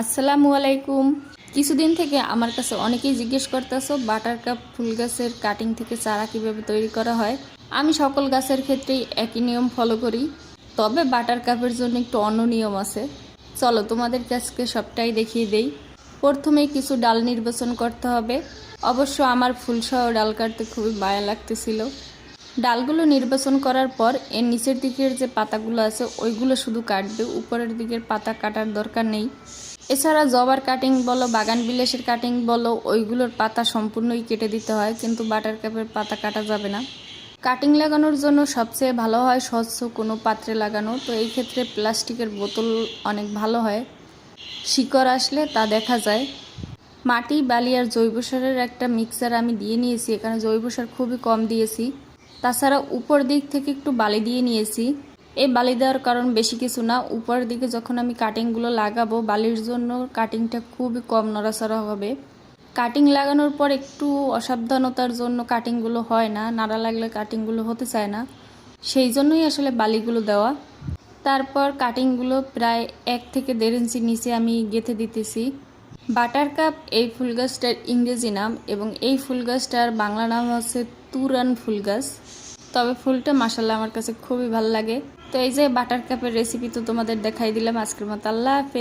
আসসালামু আলাইকুম। কিছুদিন থেকে আমার কাছে অনেকেই জিজ্ঞেস করতেছো, বাটার কাপ ফুল গাছের কাটিং থেকে চারা কীভাবে তৈরি করা হয়? আমি সকল গাছের ক্ষেত্রেই একই নিয়ম ফলো করি। তবে বাটার কাপের জন্য একটু অন্য নিয়ম আছে। চলো তোমাদের কাছকে সবটাই দেখিয়ে দেই। প্রথমেই কিছু ডাল নির্বাচন করতে হবে। অবশ্য আমার ফুলসহ ডাল কাটতে খুবই মায়া লাগতেছিল। ডালগুলো নির্বাচন করার পর এর নিচের দিকের যে পাতাগুলো আছে, ওইগুলো শুধু কাটবে, উপরের দিকের পাতা কাটার দরকার নেই। এছাড়া জবার কাটিং বলো, বাগান বিলাসের কাটিং বলো, ওইগুলোর পাতা সম্পূর্ণই কেটে দিতে হয়, কিন্তু বাটার কাপের পাতা কাটা যাবে না। কাটিং লাগানোর জন্য সবচেয়ে ভালো হয় স্বচ্ছ কোনো পাত্রে লাগানো, তো এই ক্ষেত্রে প্লাস্টিকের বোতল অনেক ভালো হয়। শিকড় আসলে তা দেখা যায়। মাটি, বালি আর জৈব সারের একটা মিক্সার আমি দিয়ে নিয়েছি, এখানে জৈব সার খুবই কম দিয়েছি। তাছাড়া উপর দিক থেকে একটু বালি দিয়ে নিয়েছি। এই বালি দেওয়ার কারণ বেশি কিছু না। উপরের দিকে যখন আমি কাটিংগুলো লাগাবো, বালির জন্য কাটিংটা খুবই কম নড়াচড়া হবে। কাটিং লাগানোর পর একটু অসাবধানতার জন্য কাটিংগুলো হয় না, নাড়া লাগলে কাটিংগুলো হতে চায় না। সেই জন্যই আসলে বালিগুলো দেওয়া। তারপর কাটিংগুলো প্রায় এক থেকে দেড় ইঞ্চি নিচে আমি গেঁথে দিতেছি। বাটার কাপ এই ফুল গাছটার ইংরেজি নাম এবং এই ফুল গাছটার বাংলা নাম হচ্ছে তুরান ফুল গাছ তবে ফুলটা মাসাল্লাহ আমার কাছে খুবই ভালো লাগে। তো এই যে বাটার কাপের রেসিপি তো তোমাদের দেখাই দিলাম। আজকের মতো আল্লাহ হাফেজ।